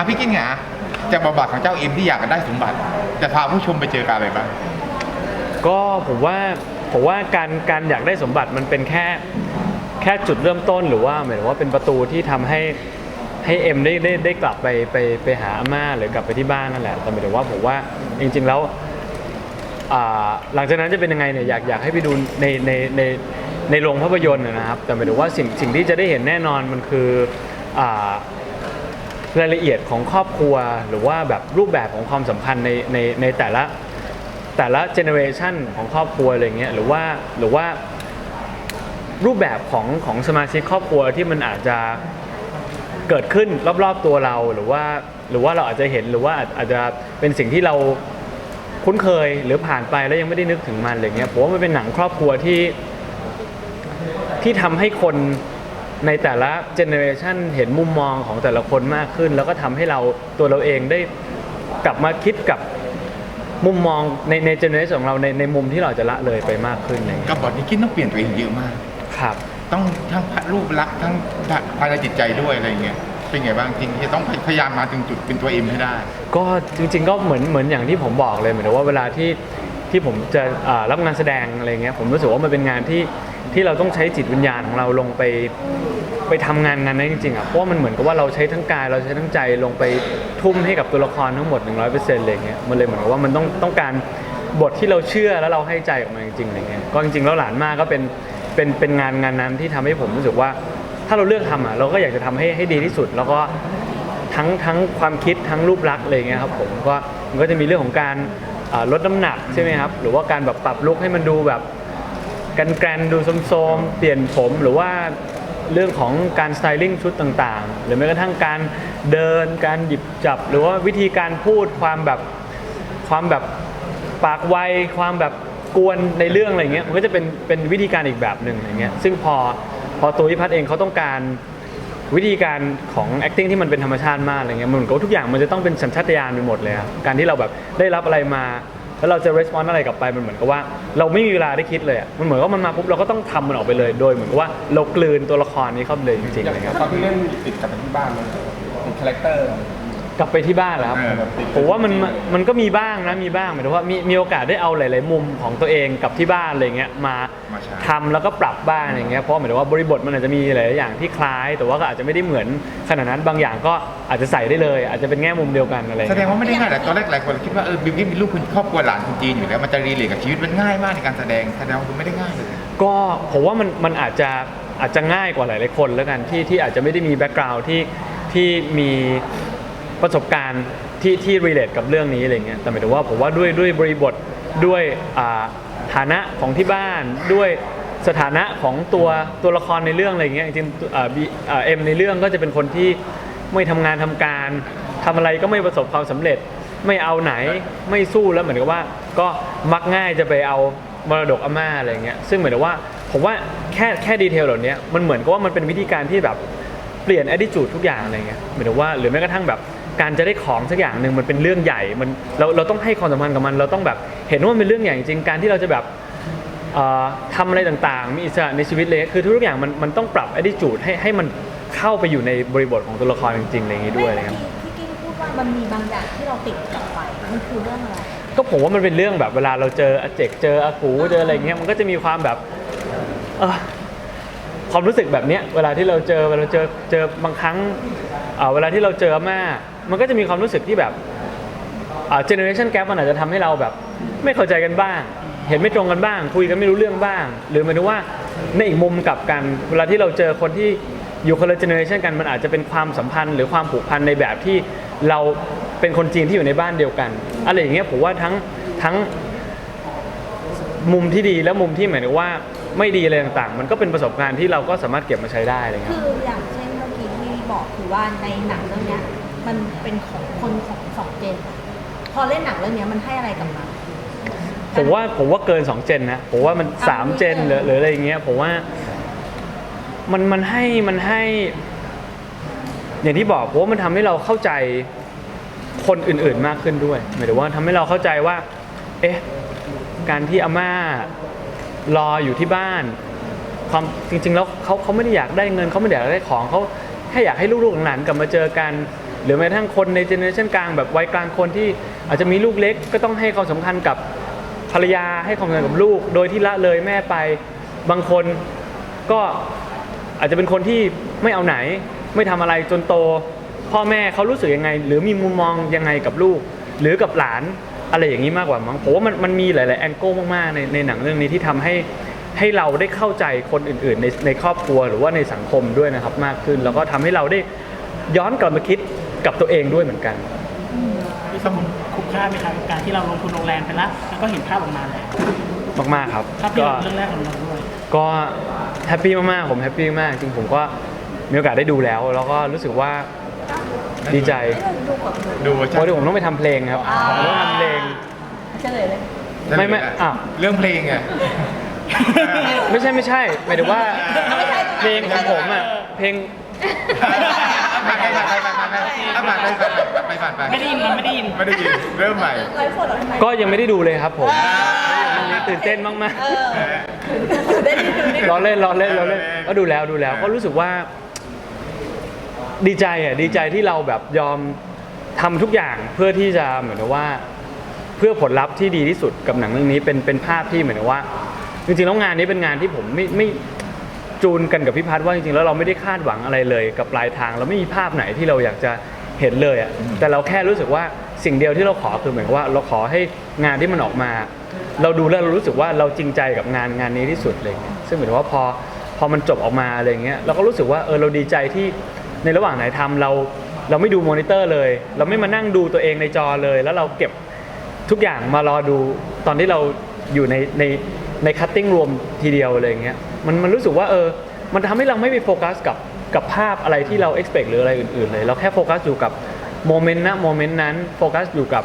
อะพี่กินไงอะจากบทบาทของเจ้าเอ็มที่อยากจะได้สมบัติ จะพาผู้ชมไปเจอกันอะไรบ้าง ก็ผมว่าผมว่าการการอยากได้สมบัติมันเป็นแค่แค่จุดเริ่มต้นหรือว่าหมายถึงว่าเป็นประตูที่ทำให้ให้เอ็มได้ได้ได้กลับไปไปไปหาอาม่าหรือกลับไปที่บ้านนั่นแหละแต่หมายถึงว่าผมว่าจริง ๆแล้วอ่าหลังจากนั้นจะเป็นยังไงเนี่ยอยากอยากให้ไปดูในในในในโรงภาพยนตร์นะครับ แต่หมายถึงว่าสิ่งสิ่งที่จะได้เห็นแน่นอนมันคืออ่า รายละเอียดของครอบครัว หรือว่าแบบรูปแบบของความสัมพันธ์ในในในแต่ละแต่ละเจเนอเรชันของครอบครัวอะไรเงี้ยหรือว่าหรือว่ารูปแบบของของสมาชิกครอบครัวที่มันอาจจะเกิดขึ้นรอบๆตัวเราหรือว่าหรือว่าเราอาจจะเห็นหรือว่าอาจจจะเป็นสิ่งที่เราคุ้นเคยหรือผ่านไปแล้วยังไม่ได้นึกถึงมันอะไรเงี้ยผมว่ามันเป็นหนังครอบครัวที่ที่ทำให้คน ในแต่ละเจเนอเรชันเห็นมุมมองของแต่ละคนมากขึ้น แล้วก็ทำให้เราตัวเราเองได้กลับมาคิดกับมุมมองในในเจเนอเรชันของเราในในมุมที่เราจะละเลยไปมากขึ้นอะไรอย่างเลยกับบทนี้กินต้องเปลี่ยนตัวเองเยอะมาก ครับ ต้องทั้งรูปลักษณ์ทั้งภายในจิตใจด้วยอะไรเงี้ยเป็นไงบ้างจริงที่ต้องพยายามมาถึงจุดเป็นตัวเอ็มให้ได้ ก็จริงๆก็เหมือนเหมือนอย่างที่ผมบอกเลยเหมือนกับว่าเวลาที่ที่ผมจะอ่ารับงานแสดงอะไรเงี้ยผมรู้สึกว่ามันเป็นงานที่ ที่เราต้องใช้จิตวิญญาณของเราลงไปไปทำงานงานนั้นจริงๆอะเพราะว่ามันเหมือนกับว่าเราใช้ทั้งกายเราใช้ทั้งใจลงไปทุ่มให้กับตัวละครทั้งหมด 100%เลยเงี้ยมันเลยเหมือนกับว่ามันต้องต้องการบทที่เราเชื่อแล้วเราให้ใจออกมาจริงๆอะไรเงี้ยก็จริงๆแล้วหลานมากก็เป็นเป็นเป็นงานงานนั้นที่ทำให้ผมรู้สึกว่า ถ้าเราเลือกทำอะเราก็อยากจะทำให้ให้ดีที่สุด แล้วก็ทั้งทั้งความคิดทั้งรูปลักษณ์อะไรอย่างเงี้ยครับผมก็มันก็จะมีเรื่องของการลดน้ำหนักใช่ไหมครับหรือว่าการแบบปรับลุคให้มันดูแบบ กันแกรนดูโสมๆเปลี่ยนผมหรือว่าเรื่องของการสไตลิ่งชุดต่างๆ หรือแม้กระทั่งการเดินการหยิบจับ หรือว่าวิธีการพูดความแบบความแบบปากไวความแบบกวนในเรื่องอะไรเงี้ยมันก็จะเป็นเป็นวิธีการอีกแบบหนึ่งอย่างเงี้ยซึ่งพอพอตัวพิพัฒน์เองเขาต้องการวิธีการของ acting ที่มันเป็นธรรมชาติมากอะไรเงี้ยมันกับว่าทุกอย่างมันจะต้องเป็นสัญชาตญาณไปหมดเลยครับการที่เราแบบได้รับอะไรมา แล้วเราจะ respond อะไรกลับไปมันเหมือนกับว่า เราไม่มีเวลาได้คิดเลยอะมันเหมือนว่ามันมาปุ๊บเราก็ต้องทำมันออกไปเลย โดยเหมือนกับว่าเรากลืนตัวละครนี้เข้าไปเลยจริงๆอะไรเงี้ย ตอนที่เล่นติดกลับไปที่บ้านมันเป็นคาแรคเตอร์ กลับไปที่บ้านแล้วครับ เออผมว่ามันมันก็มีบ้างนะมีบ้างหมายถึงว่ามีมีโอกาสได้เอาหลาย ๆ มุมของตัวเองกับที่บ้านอะไรเงี้ยมามาใช้ ทำแล้วก็ปรับบ้างอย่างเงี้ยเพราะหมายถึงว่าบริบทมันอาจจะมีหลายๆอย่างที่คล้าย แต่ว่าก็อาจจะไม่ได้เหมือนขนาดนั้นบางอย่างก็อาจจะใส่ได้เลย อาจจะเป็นแง่มุมเดียวกันอะไรแสดเงี้งยว่าไม่ได้ง่ายแต่ตอนแรกหลายคนคิดว่าเออบิวกิ้นมีลูกคุณครอบครัวหลานคนจีนอยู่แล้วมันจะรีเลทกับชีวิตมันง่ายมากในการแสดงแสดงว่าคุณไม่ได้ง่ายเลย ก็ผมว่ามันมันอาจจะอาจจะง่ายกว่าหลาย ๆ คนแล้วกันที่ที่อาจจะไม่ได้มีแบ็กกราวด์ที่ที่มี ประสบการณ์ที่ที่รีเลทกับเรื่องนี้อะไรเงี้ยแต่หมายถึงว่าผมว่าด้วยด้วยบริบทด้วยอ่าฐานะของที่บ้านด้วยสถานะของตัวตัวละครในเรื่องอะไรเงี้ยจริงๆอ่าบีอ่าเอ็มในเรื่องก็จะเป็นคนที่ไม่ทำงานทำการทำอะไรก็ไม่ประสบความสำเร็จ ไม่เอาไหนไม่สู้แล้วเหมือนกับว่า ก็มักง่ายจะไปเอามรดกอาม่าอะไรเงี้ยซึ่งเหมือนกับว่าผมว่าแค่แค่ดีเทลเหล่านี้มันเหมือนกับว่ามันเป็นวิธีการที่แบบ เปลี่ยน attitude ทุกอย่างอะไรเงี้ยเหมือนกับว่าหรือแม้กระทั่งแบบ การจะได้ของสักอย่างหนึ่งมันเป็นเรื่องใหญ่มันเราเราต้องให้ความสำคัญกับมัน เราต้องแบบเห็นว่ามันเป็นเรื่องใหญ่จริงๆการที่เราจะแบบเอ่อทำอะไรต่างๆ มีอิสระในชีวิตเลยคือทุกๆอย่างมันมันต้องปรับ attitude ให้ให้มันเข้าไปอยู่ในบริบทของตัวละครจริงๆอะไรอย่างงี้ด้วยอะไรเงี้ยที่กิ้งพูดว่ามันมีบางอย่างที่เราติดกลับไปมันคือเรื่องอะไร ก็ผมว่ามันเป็นเรื่องแบบเวลาเราเจออาเจกเจออากูเจออะไรเงี้ยมันก็จะมีความแบบเออความรู้สึกแบบเนี้ยเวลาที่เราเจอเวลาเราเจอเจอบางครั้งเอ่อเวลาที่เราเจออาม่ามันก็จะมีความรู้สึกที่แบบเจเนอเรชันแกรมันอาจจะทำให้เราแบบ ไม่เข้าใจกันบ้าง เห็นไม่ตรงกันบ้าง คุยกันไม่รู้เรื่องบ้าง หรือหมายถึงว่าในอีกมุมกลับกัน เวลาที่เราเจอคนที่อยู่คนละเจเนอเรชันกันมันอาจจะเป็นความสัมพันธ์ หรือความผูกพันในแบบที่เราเป็นคนจีนที่อยู่ในบ้านเดียวกันอะไรอย่างเงี้ยผมว่าทั้งทั้งมุมที่ดีและมุมที่หมายถึงว่าไม่ดีอะไรต่างๆ มันก็เป็นประสบการณ์ที่เราก็สามารถเก็บมาใช้ได้อะไรเงี้คืออย่างเช บอกคือว่าในหนังเรื่องเนี้ย มันเป็นของคนของสองเจน พอเล่นหนังเรื่องเนี้ยมันให้อะไรกับเราผมว่าผมว่าเกิน2เจนนะผมว่ามันอะ3เจนหรือหรืออะไรอย่างเงี้ยผมว่ามันมันให้มันให้ อย่างที่บอกผมว่ามันทำให้เราเข้าใจคนอื่นๆมากขึ้นด้วยหมายถึงว่าทำให้เราเข้าใจว่า เอ๊ะการที่อาม่ารออยู่ที่บ้าน ความจริง ๆ แล้วเขาเขาไม่ได้อยากได้เงินเขาไม่ได้อยากได้ของเขา แค่อยากให้ลูกๆหลานๆกลับมาเจอกัน หรือแม้กระทั่งคนในเจเนอเรชันกลางแบบวัยกลางคนที่อาจจะมีลูกเล็กก็ต้องให้ความสำคัญกับภรรยาให้ความสำคัญกับลูก โดยที่ละเลยแม่ไปบางคนก็อาจจะเป็นคนที่ไม่เอาไหน ไม่ทำอะไรจนโต พ่อแม่เขารู้สึกยังไง หรือมีมุมมองยังไงกับลูก หรือกับหลานอะไรอย่างนี้มากกว่ามั้งผมว่ามันมันมีหลาย ๆ แองเกิลมาก ๆ ในในหนังเรื่องนี้ที่ทำให้ ให้เราได้เข้าใจคนอื่นๆ ในในครอบครัวหรือว่าในสังคมด้วยนะครับมากขึ้น แล้วก็ทำให้เราได้ย้อนกลับมาคิดกับตัวเองด้วยเหมือนกัน พี่สมุนคุ้มค่าไหมครับกับการที่เราลงทุนโรงแรมไปแล้วแล้วก็เห็นภาพออกมาแล้วมากๆครับ ภาพที่ก็เรื่องแรกของเราด้วย ก็แฮปปี้มากๆ ผมแฮปปี้มากจริงผมก็มีโอกาสได้ดูแล้ว แล้วก็รู้สึกว่าดีใจดูกับดูดูเวอร์เพชันราะเดี๋ยวผมต้องไปทำเพลงครับอ่าผมต้องทำเพลง เฉลยเลย ไม่ไม่อะ เรื่องเพลงไง ไม่ใช่ไม่ใช่หมายถึงว่าไม่ใช่เพลงของผมอะเพลงผ่านไปผ่านไปผ่านไปผ่านไปผ่านไปผ่านไปไม่ได้ยินมันไม่ได้ยินไม่ได้ยินเริ่มใหม่ ไลฟ์สดเหรอทำไมก็ยังไม่ได้ดูเลยครับผมตื่นเต้นมากเออได้ดูได้ๆดูล้อเล่นล้อเล่นล้อเล่นก็ดูแล้วดูแล้วก็รู้สึกว่า ดีใจอะดีใจที่เราแบบยอมทำทุกอย่างเพื่อที่จะเหมือนกับว่า เพื่อผลลัพธ์ที่ดีที่สุดกับหนังเรื่องนี้เป็นเป็นภาพที่เหมือนกับว่า จริงๆแล้วงานนี้เป็นงานที่ผมไม่ไม่จูนกันกับพี่พัฒน์ว่าจริงๆแล้วเราไม่ได้คาดหวังอะไรเลยกับปลายทาง เราไม่มีภาพไหนที่เราอยากจะเห็นเลยอะแต่เราแค่รู้สึกว่าสิ่งเดียวที่เราขอคือเหมือนกับว่า เราขอให้งานที่มันออกมา เราดูแล้วเรารู้สึกว่าเราจริงใจกับงานงานนี้ที่สุดอะไรเงี้ยซึ่งเหมือนว่าพอพอมันจบออกมาอะไรเงี้ยเราก็รู้สึกว่าเออเราดีใจที่ในระหว่างไหนทำเราเราไม่ดูมอนิเตอร์เลย เราไม่มานั่งดูตัวเองในจอเลย แล้วเราเก็บทุกอย่างมารอดูตอนที่เราอยู่ในใน ในคัตติ้งรวมทีเดียวอะไรอย่างเงี้ยมันมันรู้สึกว่าเออมันทำให้เราไม่ไปโฟกัสกับกับภาพอะไรที่เรา expect หรืออะไรอื่นๆเลย เราแค่โฟกัสอยู่กับโมเมนต์นะโมเมนต์นั้นโฟกัสอยู่กับ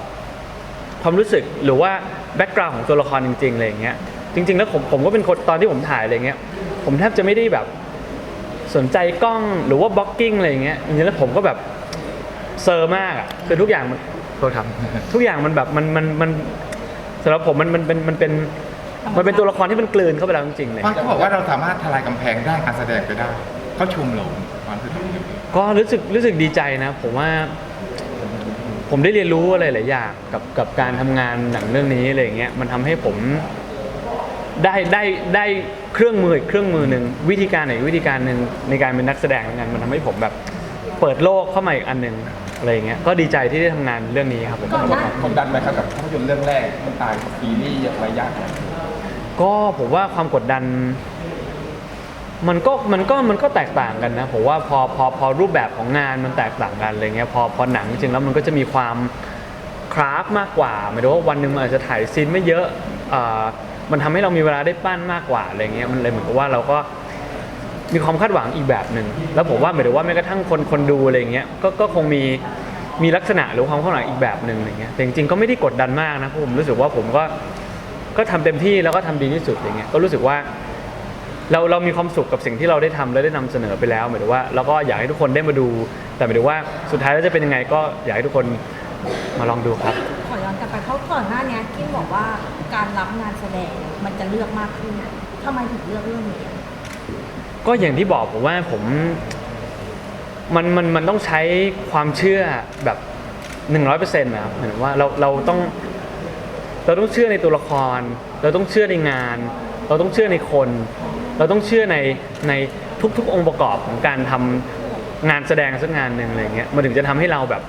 ความรู้สึกหรือว่าแบ็กกราวน์ของตัวละครจริงๆอะไรอย่างเงี้ยจริง ๆ แล้วผมผมก็เป็นคนตอนที่ผมถ่ายอะไรเงี้ยผมแทบจะไม่ได้แบบสนใจกล้องหรือว่าบล็อกกิ้งอะไรอย่างเงี้ยจริงๆแล้วผมก็แบบเซอร์มากอะคือทุกอย่างมันโทษครับทุกอย่างมันแบบมันมันมันสำหรับผมมันมันเป็นมันเป็น มันเป็นตัวละครที่มันกลืนเข้าไปแล้วจริงๆเลยฟังเขาบอกว่าเราสามารถทลายกำแพงได้การแสดงไปได้เขาชมเราความรู้สึกยังไง ก็รู้สึกรู้สึกดีใจนะ ผมว่า ผมได้เรียนรู้อะไรหลายอย่างกับกับการทำงานหนังเรื่องนี้อะไรอย่างเงี้ยมันทำให้ผมได้ได้ได้เครื่องมืออีกเครื่องมือหนึ่งวิธีการไหนวิธีการหนึ่งในการเป็นนักแสดงเหมือนกันมันทำให้ผมแบบเปิดโลกเข้ามาอีกอันหนึ่งอะไรอย่างเงี้ยก็ดีใจที่ได้ทำงานเรื่องนี้ครับผม ก่อนหน้า กดดันไหมครับกับภาพยนตร์เรื่องแรกมันต่างจากซีรีส์ระยะ ก็ผมว่าความกดดัน มันก็มันก็มันก็แตกต่างกันนะผมว่าพอพอพอรูปแบบของงานมันแตกต่างกันอะไรเงี้ยพอพอหนังจริงแล้วมันก็จะมีความคราฟมากกว่าหมายถึงว่าวันหนึ่งมันอาจจะถ่ายซีนไม่เยอะอมันทำให้เรามีเวลาได้ปั้นมากกว่าอะไรเงี้ยมันเลยเหมือนกับว่าเราก็มีความคาดหวังอีกแบบหนึ่งแล้วผมว่าหมายถึงว่าแม้กระทั่งคนคนดูอะไรเงี้ยก็ก็คงมีมีลักษณะหรือความคาดหวังอีกแบบหนึ่งอะไรเงี้ยแต่จริงๆก็ไม่ได้กดดันมากนะผมรู้สึกว่าผมก็ ก็ทำเต็มที่แล้วก็ทำดีที่สุดอย่างเงี้ยก็รู้สึกว่า เราเรามีความสุขกับสิ่งที่เราได้ทำและได้นำเสนอไปแล้วหมายถึงว่าแล้วก็อยากให้ทุกคนได้มาดู แต่หมายถึงว่าสุดท้ายแล้วจะเป็นยังไงก็อยากให้ทุกคนมาลองดูครับขอย้อนกลับไปเพราะก่อนหน้านี้กิมบอกว่าการรับงานแสดงมันจะเลือกมากขึ้นทำไมถึงเลือกเรื่องนี้ก็อย่างที่บอกผมว่าผมมันมันมันต้องใช้ความเชื่อแบบหนึ่งร้อยเปอร์เซ็นต์นะครับหมายถึงว่าเราเราต้อง เราต้องเชื่อในตัวละคร เราต้องเชื่อในงาน เราต้องเชื่อในคน เราต้องเชื่อในในทุกๆ องค์ประกอบของการทำงานแสดงสักงานหนึ่งอะไรเงี้ยมันถึงจะทำให้เราแบบ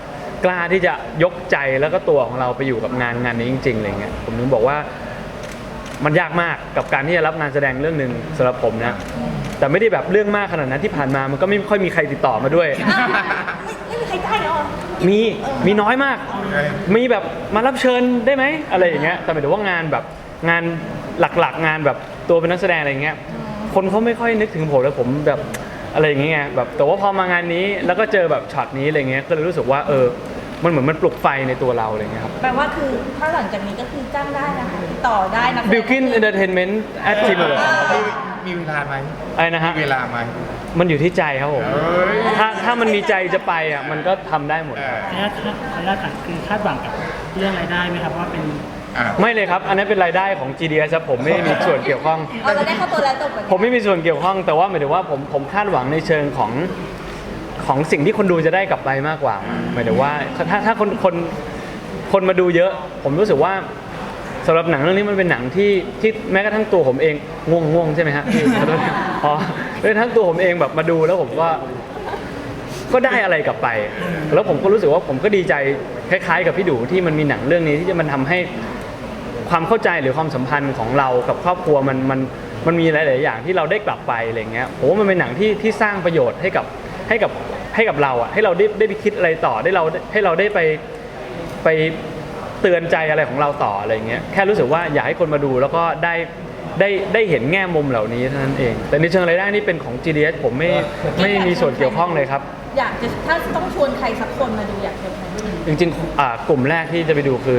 กล้าที่จะยกใจแล้วก็ตัวของเราไปอยู่กับงานงานนี้จริงๆอะไรเงี้ยผมถึงบอกว่ามันยากมากกับการที่จะรับงานแสดงเรื่องหนึ่งสำหรับผมนะแต่ไม่ได้แบบเรื่องมากขนาดนั้นที่ผ่านมามันก็ไม่ค่อยมีใครติดต่อมาด้วยไม่ไม่มีใครได้เหรอ มีมีน้อยมาก มีแบบมารับเชิญได้ไหมอะไรอย่างเงี้ยแต่หมายถึงว่างานแบบงานหลักๆ งานแบบตัวเป็นนักแสดงอะไรอย่างเงี้ยคนเขาไม่ค่อยนึกถึงผมแล้วผมแบบอะไรอย่างเงี้ยแบบแต่ว่าพอมางานนี้แล้วก็เจอแบบช็อตนี้อะไรเงี้ยก็เลยรู้สึกว่าเออ มันเหมือนมันปลุกไฟในตัวเราอะไรเงี้ยครับแปลว่าคือถ้าหลังจากนี้ก็คือจ้างได้นะคะติดต่อได้นะบิลกินเอนเตอร์เทนเมนต์แอดทีมเลยมีมีเวลาไหมอะไรนะฮะมีเวลาไหมมันอยู่ที่ใจครับผมเอ้ยถ้าถ้ามันมีใจจะไปอะมันก็ทำได้หมดเออขออนุญาตขออนุญาตถามคือคาดหวังกับเรื่องรายได้ไหมครับว่าเป็นอะไม่เลยครับ อันนั้นเป็นรายได้ของ GDS ครับผมไม่ได้มีส่วนเกี่ยวข้อง เอาเราได้เข้าตัวแล้วจบไป ผมไม่มีส่วนเกี่ยวข้องแต่ว่าหมายถึงว่าผมผมคาดหวังในเชิงของ ของสิ่งที่คนดูจะได้กลับไปมากกว่าหมายถึงว่าถ้าถ้าคนคนคนมาดูเยอะ ผมรู้สึกว่าสำหรับหนังเรื่องนี้มันเป็นหนังที่ที่แม้กระทั่งตัวผมเองง่วงง่วงใช่ไหมฮะพี่ขอโทษอ๋อแม้กระทั่งตัวผมเองแบบมาดูแล้วผมก็ก็ได้อะไรกลับไป แล้วผมก็รู้สึกว่าผมก็ดีใจคล้ายๆ กับพี่ดูที่มันมีหนังเรื่องนี้ที่จะมันทำให้ความเข้าใจหรือความสัมพันธ์ของเรากับครอบครัวมันมันมันมีหลาย ๆ อย่างที่เราได้กลับไปอะไรเงี้ยผมว่ามันเป็นหนังที่ที่สร้างประโยชน์ให้กับ ให้กับให้กับเราอะให้เราได้ได้ไปคิดอะไรต่อได้เราให้เราได้ไปไปเตือนใจอะไรของเราต่ออะไรเงี้ยแค่รู้สึกว่าอยากให้คนมาดูแล้วก็ได้ได้ได้เห็นแง่มุมเหล่านี้เท่านั้นเอง แต่ในเชิงรายได้นี่เป็นของ GDS ผมไม่ไม่มีส่วนเกี่ยวข้องเลยครับ อยากจะถ้าต้องชวนใครสักคนมาดูอยากจะมาดูจริงๆอ่ากลุ่มแรกที่จะไปดูคือ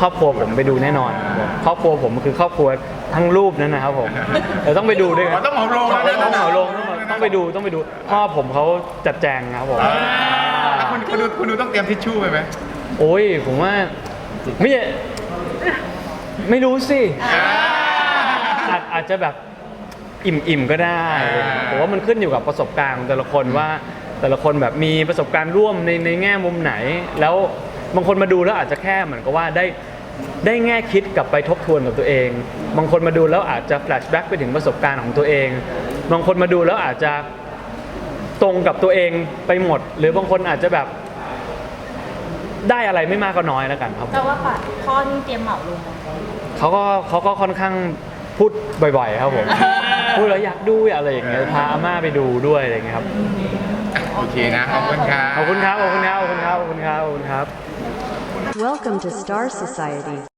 ครอบครัวผมไปดูแน่นอนครับครอบครัวผมคือครอบครัวทั้งรูปนั้นนะครับผมแต่ต้องไปดูด้วยอ๋อต้องเหมาโรงแล้วนะต้องเหมาลงต้องเหมา ต้องไปดูต้องไปดูพ่อผมเขาจัดแจงครับผมอ่าคุณคุณดูคุณดูต้องเตรียมทิชชู่ไปไหมโอ้ยผมว่าไม่ไม่รู้สิอาจอาจจะแบบอิ่มๆก็ได้ผมว่ามันขึ้นอยู่กับประสบการณ์ของแต่ละคนว่าแต่ละคนแบบมีประสบการณ์ร่วมในในแง่มุมไหน แล้วบางคนมาดูแล้วอาจจะแค่เหมือนกับว่าได้ได้แง่คิดกลับไปทบทวนกับตัวเอง บางคนมาดูแล้วอาจจะแฟลชแบ็กไปถึงประสบการณ์ของตัวเอง บางคนมาดูแล้วอาจจะตรงกับตัวเองไปหมด หรือบางคนอาจจะแบบ ได้อะไรไม่มากก็น้อยแล้วกันครับแต่ว่าปัดพ่อนี่เตรียมเหมาลงเขาก็เขาก็ค่อนข้างพูดบ่อยๆ ครับผม พูดแล้วอยากดูอะไรอย่างเงี้ยพาอาม่าไปดูด้วยอะไรอย่างเงี้ยครับโอเคนะ ขอบคุณครับ ขอบคุณครับขอบคุณครับขอบคุณครับขอบคุณครับขอบคุณครับ Welcome to Star Society.